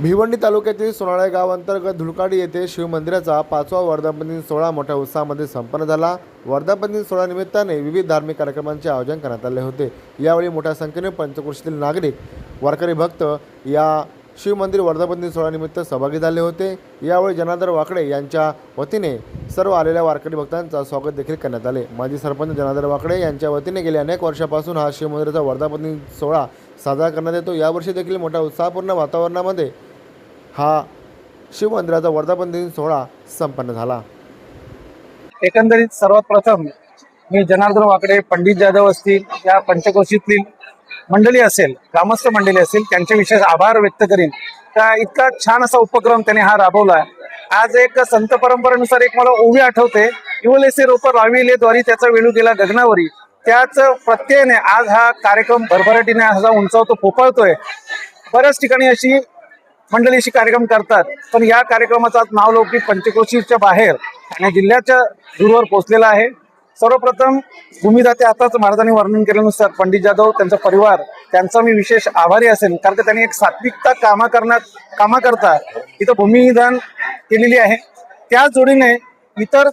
भिवंडी तालुक्यातील सोनाळे गाव अंतर्गत धुळकाडी येथे शिवमंदिराचा पाचवा वर्धापनदिन सोहळा मोठ्या उत्साहामध्ये संपन्न झाला. वर्धापनदिन सोहळा निमित्ताने विविध धार्मिक कार्यक्रमांचे आयोजन करण्यात आले होते. यावेळी मोठ्या संख्येने पंचक्रोशीतील नागरिक वारकरी भक्त या शिवमंदिर वर्धापनदिन सोहळ्यानिमित्त सहभागी झाले होते. यावेळी जनार्दन वाकडे यांच्या वतीने सर्व आलेल्या वारकरी भक्तांचा स्वागत देखील करण्यात आले. माजी सरपंच जनार्दन वाकडे यांच्या वतीने गेल्या अनेक वर्षापासून हा शिवमंदिराचा वर्धापनदिन सोहळा साजरा करण्यात येतो. यावर्षी देखील मोठ्या उत्साहपूर्ण वातावरणामध्ये हा शिवमंदिराचा वर्धापन दिन सोहळा संपन्न झाला. एकंदरीत सर्वात प्रथम मी जनार्दन वाकडे पंडित जाधव असतील या पंचकोशीतील मंडळी असेल ग्रामस्थ मंडळी असेल त्यांचे विशेष आभार व्यक्त करीन. का इतका छान असा उपक्रम त्याने हा राबवला. आज एक संत परंपरेनुसार एक मला ओवी आठवते. इवलेसे रोप राविले द्वारी त्याचा वेळू गेला गगनावरी. त्याच प्रत्ययने आज हा कार्यक्रम भरभराटीने असा उंचावतो फोपाळतोय बऱ्याच ठिकाणी अशी मंडळीशी कार्यक्रम करतात. पण या कार्यक्रमाचा आज नावलौकिक पंचक्रोशीच्या बाहेर ठाणे जिल्ह्याच्या दूरवर पोहोचलेला आहे. सर्वप्रथम भूमिदाते आताच महाराजांनी वर्णन केल्यानुसार पंडित जाधव त्यांचा परिवार त्यांचा मी विशेष आभारी असेल कारण का त्यांनी एक सात्विकता कामा करण्यात कामाकरता इथं भूमिदान केलेली आहे. त्या जोडीने इतर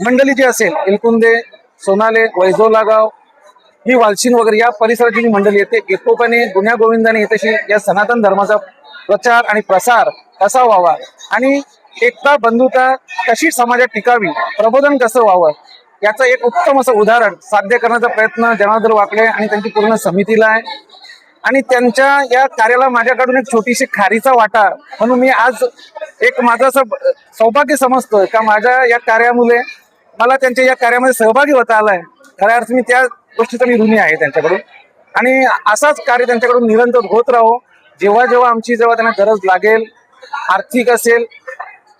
मंडळी जी असेल एलकुंदे सोनाले वैजोलागाव ही वालशीन वगैरे या परिसराची जी मंडळी येते एकोप्याने एकोपाने गुन्ह्या गोविंदाने येतेशी या सनातन धर्माचा प्रचार आणि प्रसार कसा व्हावा? आणि एकता बंधुता कशी समाजात टिकावी? प्रबोधन कसं व्हावं? याचं एक उत्तम असं उदाहरण साध्य करण्याचा प्रयत्न जनार्दन वाकले आणि त्यांची पूर्ण समितीला आहे. आणि त्यांच्या या कार्याला माझ्याकडून एक छोटीशी खारीचा वाटा म्हणून मी आज एक माझं असं सौभाग्य समजतोय का माझ्या या कार्यामुळे मला त्यांच्या या कार्यामध्ये सहभागी होता आलाय. खऱ्या अर्थ मी त्या गोष्टीचा मी ऋणी आहे त्यांच्याकडून. आणि असाच कार्य त्यांच्याकडून निरंतर होत राहो. जेव्हा जेव्हा आमची जेव्हा त्यांना गरज लागेल आर्थिक असेल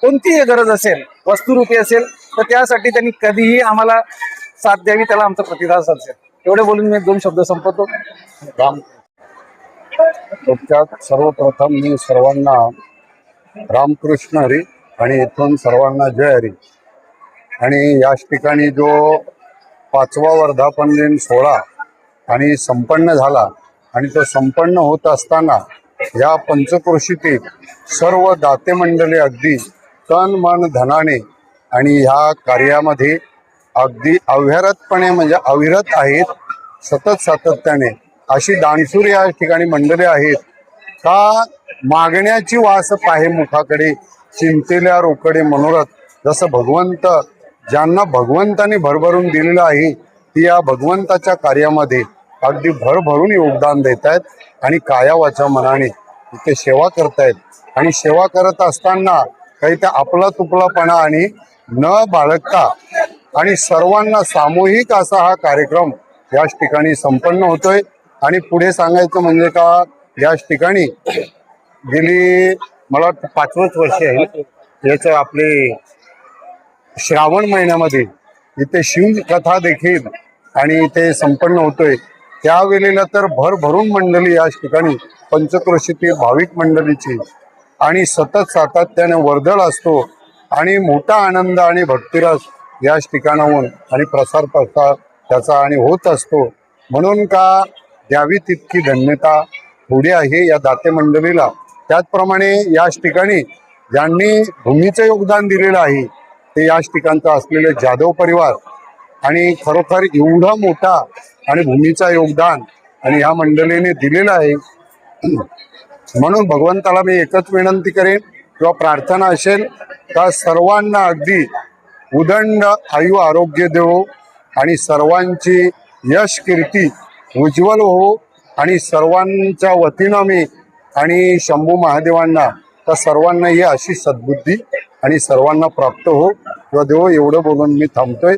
कोणतीही गरज असेल वस्तुरूपी असेल तर त्यासाठी त्यांनी कधीही आम्हाला साथ द्यावी त्याला आमचा प्रतिसाद असेल एवढे बोलून मी दोन शब्द संपवतो. राम. थोडक्यात सर्वप्रथम मी सर्वांना रामकृष्ण हरी आणि इथून सर्वांना जय हरी. आणि याच ठिकाणी जो पाचवा वर्धापन दिन सोहळा आणि संपन्न झाला आणि तो संपन्न होत असताना या पंचक्रोशीतील सर्व दाते मंडळी अगदी तन मन धनाने आणि ह्या कार्यामध्ये अगदी अविरतपणे म्हणजे अविरत आहेत सतत सातत्याने. अशी दानशूर या ठिकाणी मंडळी आहेत. का मागण्याची वास पाहे मुखाकडे चिंतेल्या रोकडे मनोरथ. जसं भगवंत ज्यांना भगवंताने भरभरून दिलेलं आहे ती या भगवंताच्या कार्यामध्ये अगदी भरभरून योगदान देत आहेत आणि कायावाच्या मनाने. इथे सेवा करतायत. आणि सेवा करत असताना काही त्या आपला तुपलापणा आणि न बाळगता आणि सर्वांना सामूहिक असा हा कार्यक्रम याच ठिकाणी संपन्न होतोय. आणि पुढे सांगायचं म्हणजे का याच ठिकाणी गेली मला वाटतं पाचवंच वर्ष आहे. याचं आपले श्रावण महिन्यामध्ये इथे शिव कथा देखील आणि इथे संपन्न होतोय. त्यावेळेला तर भरभरून मंडळी याच ठिकाणी पंचक्रोशीतील भाविक मंडळीची आणि सतत सातत्याने वर्दळ असतो आणि मोठा आनंद आणि भक्तिरस याच ठिकाणाहून आणि प्रसार प्रसार त्याचा आणि होत असतो. म्हणून का द्यावी तितकी धन्यता थोडी आहे या दाते मंडळीला. त्याचप्रमाणे याच ठिकाणी ज्यांनी भूमीचं योगदान दिलेलं आहे ते याच ठिकाणचं असलेले जाधव परिवार आणि खरोखर एवढा मोठा आणि भूमीचा योगदान आणि ह्या मंडळीने दिलेलं आहे. म्हणून भगवंताला मी एकच विनंती करेन किंवा प्रार्थना असेल तर सर्वांना अगदी उदंड आयु आरोग्य देवो आणि सर्वांची यश कीर्ती उज्ज्वल हो आणि सर्वांच्या वतीनं मी आणि शंभू महादेवांना त्या सर्वांना ही अशी सद्बुद्धी आणि सर्वांना प्राप्त हो. किंवा देव एवढं बोलून मी थांबतोय.